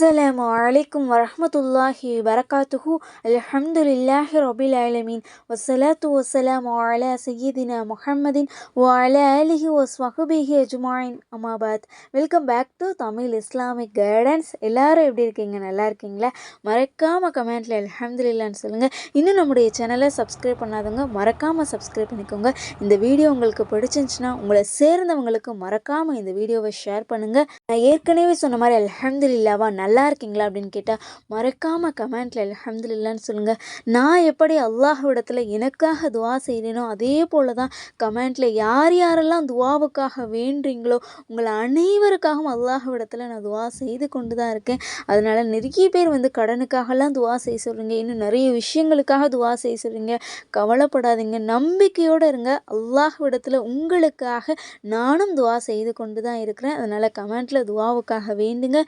அஸ்ஸலாமு அலைக்கும் வரஹ்மத்துல்லாஹி வரகாத்துஹு அல்ஹம்துலில்லாஹி ரபில் ஆலமீன். வசலாத்து வசலாம் அலா சையீதினா முஹம்மதின் ஓ அலா ஆலிஹி வஸ்வஹுபிஹி அஜ்மாயின் அமாபாத் welcome back to Tamil Islamic guidance எல்லாரும் எப்படி இருக்கீங்க? நல்லா இருக்கீங்களா? மறக்காமல் கமெண்ட்டில் அல்ஹம்துலில்லான்னு சொல்லுங்கள் இன்னும் நம்முடைய சேனலை சப்ஸ்கிரைப் பண்ணாதவங்க மறக்காமல் சப்ஸ்கிரைப் பண்ணிக்கோங்க. இந்த வீடியோ உங்களுக்கு பிடிச்சிருந்துச்சுன்னா உங்களை சேர்ந்தவங்களுக்கு மறக்காமல் இந்த வீடியோவை ஷேர் பண்ணுங்கள் நான் ஏற்கனவே சொன்ன மாதிரி அல்ஹம்துலில்லாவா? நல்லா நல்லா இருக்கீங்களா அப்படின்னு கேட்டால் மறக்காமல் கமெண்ட்டில் அலமதுல்லான்னு சொல்லுங்கள் நான் எப்படி அல்லாஹ்விடத்தில் எனக்காக துவா செய்கிறேனோ அதே போல் தான் கமெண்ட்டில் யார் யாரெல்லாம் துவாவுக்காக வேண்டுறீங்களோ உங்களை அனைவருக்காகவும் அல்லாஹ்விடத்தில் நான் துவா செய்து கொண்டு தான் இருக்கேன். அதனால் நிறைய பேர் வந்து கடனுக்காகலாம் துவா செய்ய சொல்கிறீங்க இன்னும் நிறைய விஷயங்களுக்காக துவா செய்ய சொல்கிறீங்க கவலைப்படாதீங்க. நம்பிக்கையோடு இருங்க. அல்லாஹ்விடத்தில் உங்களுக்காக நானும் துவா செய்து கொண்டு தான் இருக்கிறேன். அதனால் கமெண்ட்டில் துவாவுக்காக வேண்டுங்க.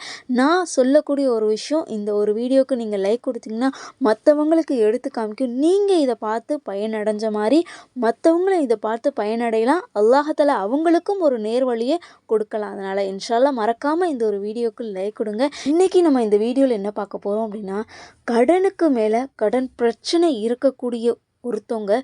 நான் சொல்லக்கூடிய ஒரு விஷயம் இந்த ஒரு வீடியோவுக்கு நீங்கள் லைக் கொடுத்தீங்கன்னா மற்றவங்களுக்கு எடுத்து காமிக்கும். நீங்கள் இதை பார்த்து பயனடைஞ்ச மாதிரி மற்றவங்களும் இதை பார்த்து பயனடையலாம். அல்லாஹத்தில் அவங்களுக்கும் ஒரு நேர்வழியை கொடுக்கலாம். அதனால் இன்ஷால்லாம் மறக்காமல் இந்த ஒரு வீடியோக்கு லைக் கொடுங்க. இன்றைக்கி நம்ம இந்த வீடியோவில் என்ன பார்க்க போகிறோம் அப்படின்னா கடனுக்கு மேலே கடன் பிரச்சனை இருக்கக்கூடிய ஒருத்தவங்க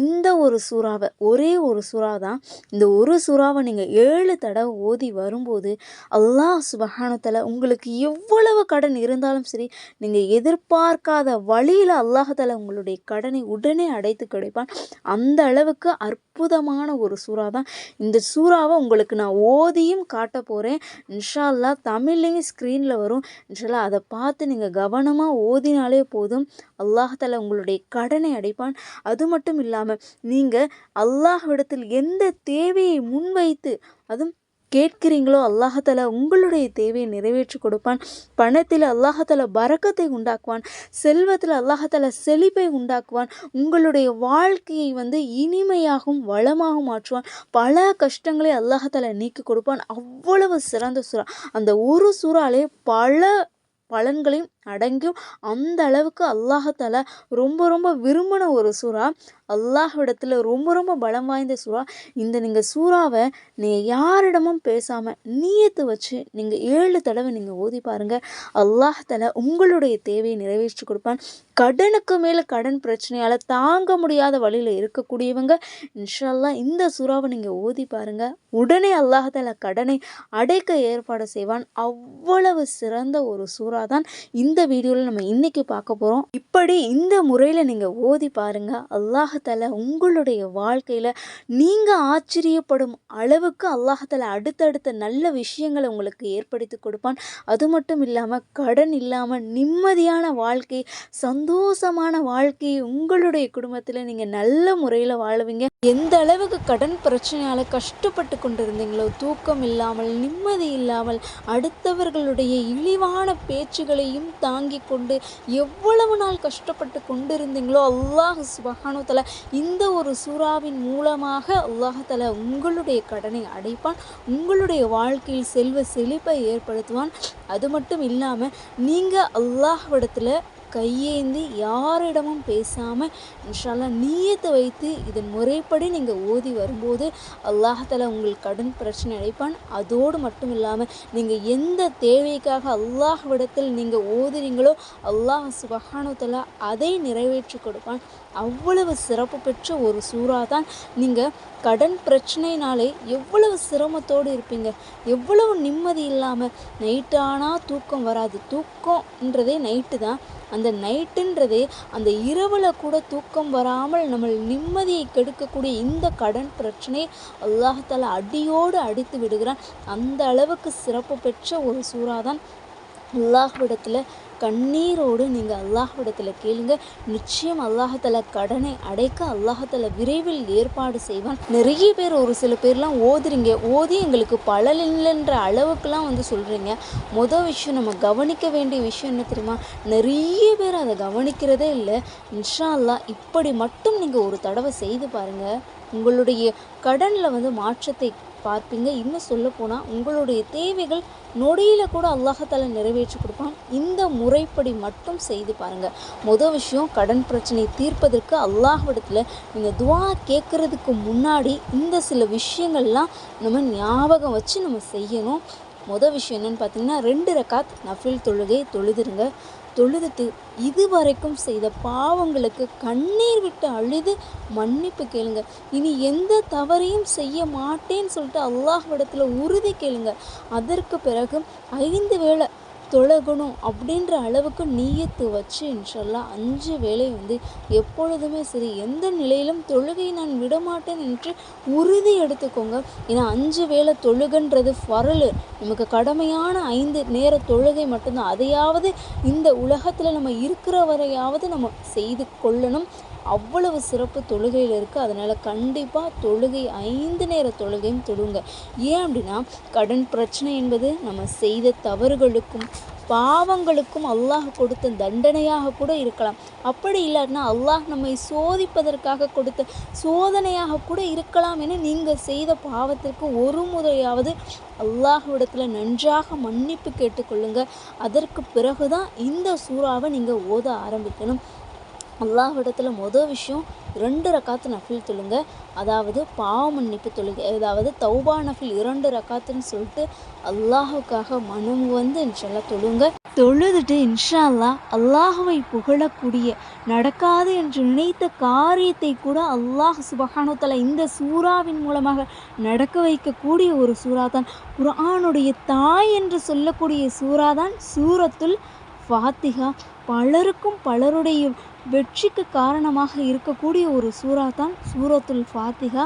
இந்த ஒரு சூறாவை ஒரே ஒரு சூறா தான் இந்த ஒரு சூறாவை நீங்கள் ஏழு தடவை ஓதி வரும்போது அல்லாஹ் சுபஹானத்தில் உங்களுக்கு எவ்வளவு கடன் இருந்தாலும் சரி நீங்கள் எதிர்பார்க்காத வழியில் அல்லாஹால உங்களுடைய கடனை உடனே அடைத்து கிடைப்பான். அந்த அளவுக்கு அற்புதமான ஒரு சூறா தான் இந்த சூறாவை உங்களுக்கு நான் ஓதியும் காட்ட போகிறேன் இன்ஷா அல்லா தமிழ்லேயும் ஸ்க்ரீனில் வரும். இன்ஷால்லா அதை பார்த்து நீங்கள் கவனமாக ஓதினாலே போதும். அல்லாஹால உங்களுடைய கடனை அடைப்பான். அது மட்டும் இல்லாமல் நீங்கள் அல்லாஹ்விடத்தில் எந்த தேவையை முன்வைத்து அதுவும் கேட்கிறீங்களோ அல்லாஹால உங்களுடைய தேவையை நிறைவேற்றி கொடுப்பான். பணத்தில் அல்லாஹால பறக்கத்தை உண்டாக்குவான். செல்வத்தில் அல்லாஹால செழிப்பை உண்டாக்குவான். உங்களுடைய வாழ்க்கையை வந்து இனிமையாகவும் வளமாகவும் மாற்றுவான். பல கஷ்டங்களை அல்லாஹால நீக்கி கொடுப்பான். அவ்வளவு சிறந்த சூறா. அந்த ஒரு சூறாலே பல பலன்களையும் அடங்கியும் அந்த அளவுக்கு அல்லாஹால ரொம்ப ரொம்ப விரும்பின ஒரு சூறா. அல்லாஹ்விடத்தில் ரொம்ப ரொம்ப பலம் வாய்ந்த சூறா. இந்த நீங்கள் சூறாவை நீங்கள் யாரிடமும் பேசாமல் நீயத்து வச்சு நீங்கள் ஏழு தடவை நீங்கள் ஓதி பாருங்கள் அல்லாஹால உங்களுடைய தேவையை நிறைவேற்றி கொடுப்பான். கடனுக்கு மேலே கடன் பிரச்சனையால் தாங்க முடியாத வழியில் இருக்கக்கூடியவங்க இன்ஷால்லா இந்த சூறாவை நீங்கள் ஓதி பாருங்கள் உடனே அல்லாஹால கடனை அடைக்க ஏற்பாடு செய்வான். அவ்வளவு சிறந்த ஒரு சூறா தான் இந்த வீடியோவில் நம்ம இன்னைக்கு பார்க்க போகிறோம் இப்படி இந்த முறையில் நீங்கள் ஓதி பாருங்கள் அல்லாஹால உங்களுடைய வாழ்க்கையில் நீங்கள் ஆச்சரியப்படும் அளவுக்கு அல்லாஹால அடுத்தடுத்த நல்ல விஷயங்களை உங்களுக்கு ஏற்படுத்தி கொடுப்பான். அது மட்டும் இல்லாமல் கடன் இல்லாமல் நிம்மதியான வாழ்க்கை சந்தோஷமான வாழ்க்கையை உங்களுடைய குடும்பத்தில் நீங்கள் நல்ல முறையில் வாழுவீங்க. எந்த அளவுக்கு கடன் பிரச்சனையால் கஷ்டப்பட்டு கொண்டிருந்தீங்களோ தூக்கம் இல்லாமல் நிம்மதி இல்லாமல் அடுத்தவர்களுடைய இழிவான பேச்சுகளையும் தாங்கி கொண்டு எவ்வளவு நாள் கஷ்டப்பட்டு கொண்டிருந்தீங்களோ அல்லாஹ் சுபஹானுத்தல இந்த ஒரு சூறாவின் மூலமாக அல்லாஹத்தல உங்களுடைய கடனை அடைப்பான் உங்களுடைய வாழ்க்கையில் செல்வ செழிப்பை ஏற்படுத்துவான். அது மட்டும் இல்லாமல் நீங்கள் அல்லாஹ்விடத்தில் கையேந்தி யாரிடமும் பேசாமல் இன்ஷால்லா நீயத்தை வைத்து இதன் முறைப்படி நீங்கள் ஓதி வரும்போது அல்லாஹால உங்கள் கடன் பிரச்சனை அடைப்பான். அதோடு மட்டும் இல்லாமல் நீங்கள் எந்த தேவைக்காக அல்லாஹ்விடத்தில் நீங்கள் ஓதுறீங்களோ அல்லாஹ் சுபஹானுத்தலா அதை நிறைவேற்றி கொடுப்பான். அவ்வளவு சிறப்பு பெற்ற ஒரு சூறா தான் நீங்கள் கடன் பிரச்சனைனாலே எவ்வளவு சிரமத்தோடு இருப்பீங்க. எவ்வளவு நிம்மதி இல்லாமல் நைட்டானா ஆனால் தூக்கம் வராது. தூக்கம்ன்றதே நைட்டு தான். அந்த நைட்டுன்றதே அந்த இரவில் கூட தூக்கம் வராமல் நம்ம நிம்மதியை கெடுக்கக்கூடிய இந்த கடன் பிரச்சனை அல்லாஹால அடியோடு அடித்து விடுகிறான். அந்த அளவுக்கு சிறப்பு பெற்ற ஒரு சூறா தான் அல்லாஹ்விடத்தில் கண்ணீரோடு நீங்கள் அல்லாஹ்விடத்தில் கேளுங்க. நிச்சயம் அல்லாஹத்தில் கடனை அடைக்க அல்லாஹத்தில் விரைவில் ஏற்பாடு செய்வான். நிறைய பேர் ஒரு சில பேர்லாம் ஓதுறீங்க. ஓதி எங்களுக்கு பலன் இல்லைன்ற அளவுக்குலாம் வந்து சொல்கிறீங்க மொதல் விஷயம் நம்ம கவனிக்க வேண்டிய விஷயம் என்ன தெரியுமா? நிறைய பேர் அதை கவனிக்கிறதே இல்லை. இன்ஷா அல்லா இப்படி மட்டும் நீங்கள் ஒரு தடவை செய்து பாருங்கள் உங்களுடைய கடனில் வந்து மாற்றத்தை பார்ப்பீங்க. இன்னும் சொல்ல போனால் உங்களுடைய தேவைகள் நொடியில் கூட அல்லாஹத்தால நிறைவேற்றி கொடுப்பான். இந்த முறைப்படி மட்டும் செய்து பாருங்கள் மொதல் விஷயம் கடன் பிரச்சனை தீர்ப்பதற்கு அல்லாஹ்விடத்தில் நீங்கள் துவா கேட்குறதுக்கு முன்னாடி இந்த சில விஷயங்கள்லாம் நம்ம ஞாபகம் வச்சு நம்ம செய்யணும். மொதல் விஷயம் என்னென்னு பார்த்தீங்கன்னா ரெண்டு ரக்காத் நஃபில் தொழுகை தொழுதுருங்க. தொழுதுட்டு இதுவரைக்கும் செய்த பாவங்களுக்கு கண்ணீர் விட்டு அழுது மன்னிப்பு கேளுங்க. இனி எந்த தவறையும் செய்ய மாட்டேன்னு சொல்லிட்டு அல்லாஹ்விடத்தில் உறுதி கேளுங்க. அதற்கு பிறகு ஐந்து வேளை தொழகணும் அப்படின்ற அளவுக்கு நீயத்து வச்சு இன்ஷல்லா அஞ்சு வேளை வந்து எப்பொழுதுமே சரி எந்த நிலையிலும் தொழுகை நான் விடமாட்டேன் என்று உறுதி எடுத்துக்கோங்க. ஏன்னா அஞ்சு வேளை தொழுகன்றது ஃபரலு. நமக்கு கடமையான ஐந்து நேர தொழுகை மட்டும்தான். அதையாவது இந்த உலகத்தில் நம்ம இருக்கிற வரையாவது நம்ம செய்து கொள்ளணும். அவ்வளவு சிறப்பு தொழுகையில் இருக்குது அதனால் கண்டிப்பாக தொழுகை ஐந்து நேர தொழுகையும் தொழுங்க ஏன் அப்படின்னா கடன் பிரச்சனை என்பது நம்ம செய்த தவறுகளுக்கும் பாவங்களுக்கும் அல்லாஹ் கொடுத்த தண்டனையாக கூட இருக்கலாம். அப்படி இல்லாட்டினா அல்லாஹ் நம்மை சோதிப்பதற்காக கொடுத்த சோதனையாக கூட இருக்கலாம் என நீங்கள் செய்த பாவத்திற்கு ஒரு முறையாவது அல்லாஹ்விடத்தில் நன்றாக மன்னிப்பு கேட்டுக்கொள்ளுங்க. அதற்கு பிறகுதான் இந்த சூறாவை நீங்கள் ஓத ஆரம்பிக்கணும். அல்லாஹ்விடத்தில் மொதல் விஷயம் ரெண்டு ரக்காத்து நஃபில் தொழுங்க. அதாவது பாவ மன்னிப்பு தொழுகை அதாவது தௌபா நஃபில் இரண்டு ரக்காத்துன்னு சொல்லிட்டு அல்லாஹுக்காக மனம் வந்து இன்ஷல்லா தொழுங்க. தொழுதுட்டு இன்ஷா அல்லாஹ் அல்லாஹுவை புகழக்கூடிய நடக்காது என்று நினைத்த காரியத்தை கூட அல்லாஹ் சுபஹானுத்தலா இந்த சூறாவின் மூலமாக நடக்க வைக்கக்கூடிய ஒரு சூறா தான் குரானுடைய தாய் என்று சொல்லக்கூடிய சூறா தான் சூரத்துல் ஃபாத்திகா பலருக்கும் பலருடைய வெற்றிக்கு காரணமாக இருக்கக்கூடிய ஒரு சூறா தான் சூரத்துல் ஃபாத்திகா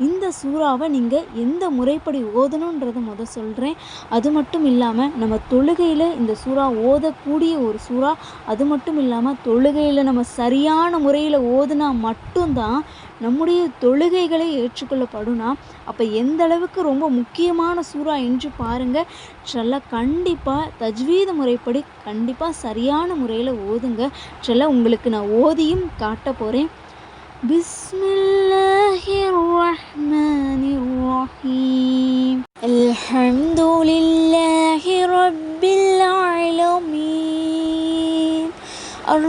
இந்த சூறாவை நீங்கள் எந்த முறைப்படி ஓதணுன்றதை முத சொல்கிறேன் அது மட்டும் இல்லாமல் நம்ம தொழுகையில் இந்த சூறா ஓதக்கூடிய ஒரு சூறா அது மட்டும் இல்லாமல் தொழுகையில் நம்ம சரியான முறையில் ஓதுனா மட்டும்தான் நம்முடைய தொழுகைகளை ஏற்றுக்கொள்ளப்படும்னா அப்போ எந்த அளவுக்கு ரொம்ப முக்கியமான சூறா என்று பாருங்கள் செல்ல கண்டிப்பாக தஜ்வீத முறைப்படி கண்டிப்பாக சரியான முறையில் ஓதுங்க. செல்ல உங்களுக்கு நான் ஓதியும் காட்ட போகிறேன் பிஸ்மில்லாஹிர் அல்ஹம்துலில்லாஹி ரப்பில் ஆலமீன். அர்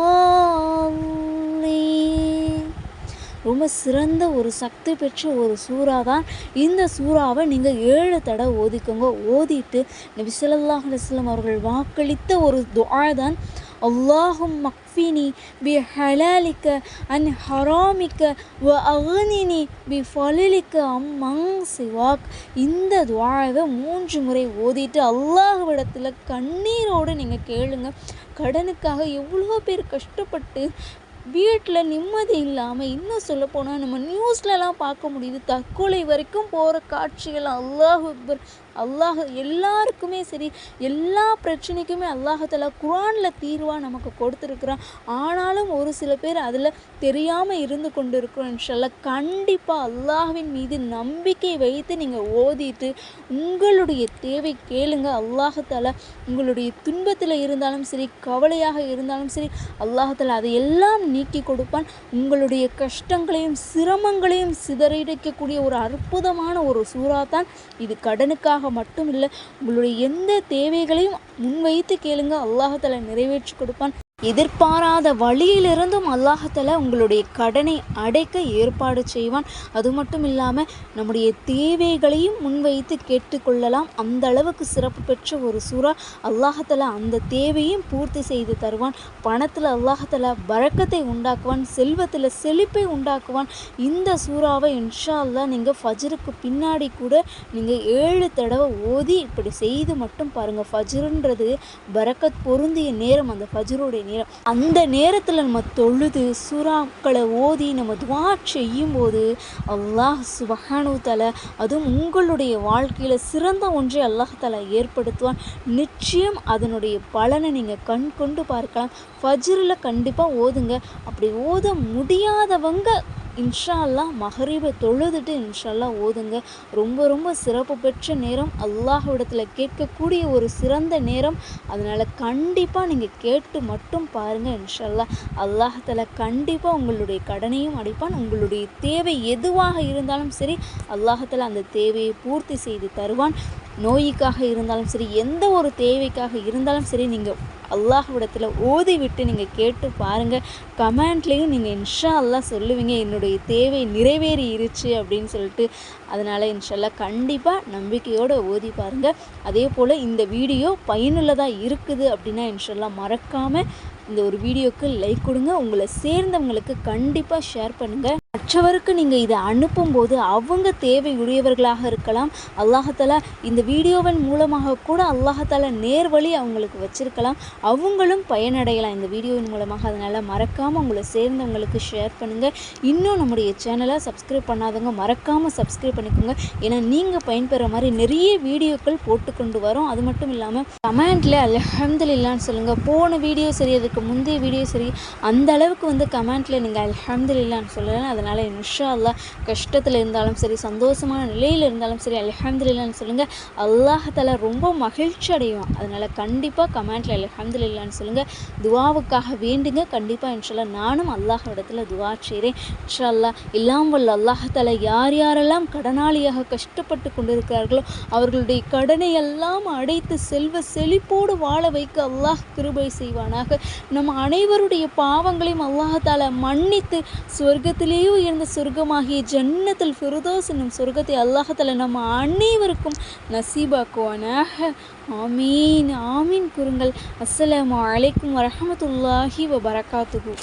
ரொம்ப சிறந்த ஒரு சக்தி பெற்ற ஒரு சூறா தான் இந்த சூறாவை நீங்கள் ஏழு தடவை ஓதிக்கோங்க. ஓதிட்டு நபி ஸல்லல்லாஹு அலைஹி அவர்கள் வாக்களித்த ஒரு துஆ தான் அல்லாஹும் மக்ஃபினி பி ஹலாலிக்க அன் ஹராமிக்க வ அகனினி பி ஃபலிலிக்க அம்மங் சிவாக். இந்த துவாழவை மூன்று முறை ஓதிட்டு அல்லாஹ்விடத்தில் கண்ணீரோடு நீங்கள் கேளுங்க. கடனுக்காக எவ்வளோ பேர் கஷ்டப்பட்டு வீட்டில் நிம்மதி இல்லாமல் இன்னும் சொல்லப்போனால் நம்ம நியூஸ்லலாம் பார்க்க முடியுது. தற்கொலை வரைக்கும் போகிற காட்சிகள் அல்லாஹ் அக்பர். அல்லாஹ் எல்லாருக்குமே சரி எல்லா பிரச்சனைக்குமே அல்லாஹத்தில் குரானில் தீர்வாக நமக்கு கொடுத்துருக்குறான். ஆனாலும் ஒரு சில பேர் அதில் தெரியாமல் இருந்து கொண்டு இருக்கிறோம் இன்ஷல்லா கண்டிப்பாக அல்லாஹ்வின் மீது நம்பிக்கை வைத்து நீங்கள் ஓதிட்டு உங்களுடைய தேவை கேளுங்க. அல்லாஹத்தால் உங்களுடைய துன்பத்தில் இருந்தாலும் சரி கவலையாக இருந்தாலும் சரி அல்லாஹால அதை எல்லாம் நீக்கி கொடுப்பான். உங்களுடைய கஷ்டங்களையும் சிரமங்களையும் சிதறடிக்கக்கூடிய ஒரு அற்புதமான ஒரு சூறா தான் இது கடனுக்காக மட்டும் இல்லை உங்களுடைய எந்த தேவைகளையும் முன்வைத்து கேளுங்க. அல்லாஹால நிறைவேற்றி கொடுப்பான். எதிர்பாராத வழியிலிருந்தும் அல்லாஹத்தில் உங்களுடைய கடனை அடைக்க ஏற்பாடு செய்வான். அது மட்டும் இல்லாமல் நம்முடைய தேவைகளையும் முன்வைத்து கேட்டுக்கொள்ளலாம் அந்த அளவுக்கு சிறப்பு பெற்ற ஒரு சூறா அல்லாஹத்தில் அந்த தேவையும் பூர்த்தி செய்து தருவான். பணத்தில் அல்லாஹத்தில் பறக்கத்தை உண்டாக்குவான். செல்வத்தில் செழிப்பை உண்டாக்குவான். இந்த சூறாவை இன்ஷா அல்லா நீங்கள் ஃபஜ்ருக்கு பின்னாடி கூட நீங்கள் ஏழு தடவை ஓதி இப்படி செய்து மட்டும் பாருங்கள் ஃபஜ்ருன்றது பரக்கத் பொருந்திய நேரம். அந்த ஃபஜருடைய நேரம். அந்த நேரத்தில் நம்ம தொழுது சுறாக்களை ஓதி நம்ம துவா செய்யும்போது அல்லாஹ் சுபஹானு தலை அதுவும் உங்களுடைய வாழ்க்கையில் சிறந்த ஒன்றை அல்லாஹ் தலை ஏற்படுத்துவான். நிச்சயம் அதனுடைய பலனை நீங்கள் கண் கொண்டு பார்க்கலாம். ஃபஜ்ரில் கண்டிப்பாக ஓதுங்க. அப்படி ஓத முடியாதவங்க இன்ஷா அல்லாஹ் மகரீபை தொழுதுட்டு இன்ஷால்லா ஓதுங்க. ரொம்ப ரொம்ப சிறப்பு பெற்ற நேரம். அல்லாஹ்விடத்தில் கேட்கக்கூடிய ஒரு சிறந்த நேரம். அதனால் கண்டிப்பாக நீங்கள் கேட்டு மட்டும் பாருங்கள் இன்ஷால்லா அல்லாஹத்தில் கண்டிப்பாக உங்களுடைய கடனையும் அடைப்பான். உங்களுடைய தேவை எதுவாக இருந்தாலும் சரி அல்லாஹத்தில் அந்த தேவையை பூர்த்தி செய்து தருவான். நோய்க்காக இருந்தாலும் சரி எந்த ஒரு தேவைக்காக இருந்தாலும் சரி நீங்கள் அல்லாஹ்விடத்தில் ஓதி விட்டு நீங்கள் கேட்டு பாருங்கள் கமெண்ட்லேயும் நீங்கள் இன்ஷா அல்லாஹ் சொல்லுவீங்க என்னுடைய தேவை நிறைவேறி இருச்சு அப்படின்னு சொல்லிட்டு. அதனால் இன்ஷால்லா கண்டிப்பாக நம்பிக்கையோடு ஓதி பாருங்கள் அதே போல் இந்த வீடியோ பயனுள்ளதாக இருக்குது அப்படின்னா இன்ஷல்லா மறக்காமல் இந்த ஒரு வீடியோவுக்கு லைக் கொடுங்க. உங்களை சேர்ந்தவங்களுக்கு கண்டிப்பாக ஷேர் பண்ணுங்கள் மற்றவருக்கு நீங்கள் இதை அனுப்பும்போது அவங்க தேவையுடையவர்களாக இருக்கலாம். அல்லாஹால இந்த வீடியோவின் மூலமாக கூட அல்லாஹால நேர்வழி அவங்களுக்கு வச்சிருக்கலாம். அவங்களும் பயனடையலாம் இந்த வீடியோவின் மூலமாக. அதனால் மறக்காமல் உங்களை சேர்ந்தவங்களுக்கு ஷேர் பண்ணுங்கள் இன்னும் நம்முடைய சேனலை சப்ஸ்கிரைப் பண்ணாதவங்க மறக்காமல் சப்ஸ்கிரைப் பண்ணிக்கோங்க. ஏன்னா நீங்கள் பயன்பெற மாதிரி நிறைய வீடியோக்கள் போட்டுக்கொண்டு வரோம். அது மட்டும் இல்லாமல் கமெண்ட்டில் அல்ஹம்துலில்லான்னு சொல்லுங்கள் போன வீடியோ சரி அதுக்கு முந்தைய வீடியோ சரி அந்த அளவுக்கு வந்து கமெண்ட்டில் நீங்கள் அல்ஹம்துலில்லான்னு சொல்லலாம் அதனால் இன்ஷா அல்லாஹ் கஷ்டத்தில் இருந்தாலும் சரி சந்தோஷமான நிலையில் இருந்தாலும் சரி அல்ஹம்துலில்லான்னு சொல்லுங்கள் அல்லாஹால ரொம்ப மகிழ்ச்சி அடைவான். அதனால் கண்டிப்பாக கமெண்ட்டில் அல்ஹம்துலில்லான்னு சொல்லுங்கள் துவாவுக்காக வேண்டுங்க. கண்டிப்பாக இன்ஷால்லா நானும் அல்லாஹ் இடத்துல துவா செய்கிறேன் இன்ஷா அல்லாஹ் இல்லாமல் அல்லாஹால யார் யாரெல்லாம் கடனாளியாக கஷ்டப்பட்டு கொண்டிருக்கிறார்களோ அவர்களுடைய கடனை எல்லாம் அடைத்து செல்வ செழிப்போடு வாழ வைக்க அல்லாஹ் கிருபை செய்வானாக. நம் அனைவருடைய பாவங்களையும் அல்லாஹால மன்னித்து சொர்க்கத்திலேயே உயர்ந்த சொர்க்கமாகிய ஜன்னத்தில் ஃபிருதோஸ் என்னும் சொர்க்கத்தை அல்லாஹத்தில் நம்ம அனைவருக்கும் நசீபாக்குவானாக. ஆமீன் ஆமீன் கூறுங்கள். அஸ்ஸலாமு அலைக்கும் வரமத்துல்லாஹி வபரகாத்துஹு.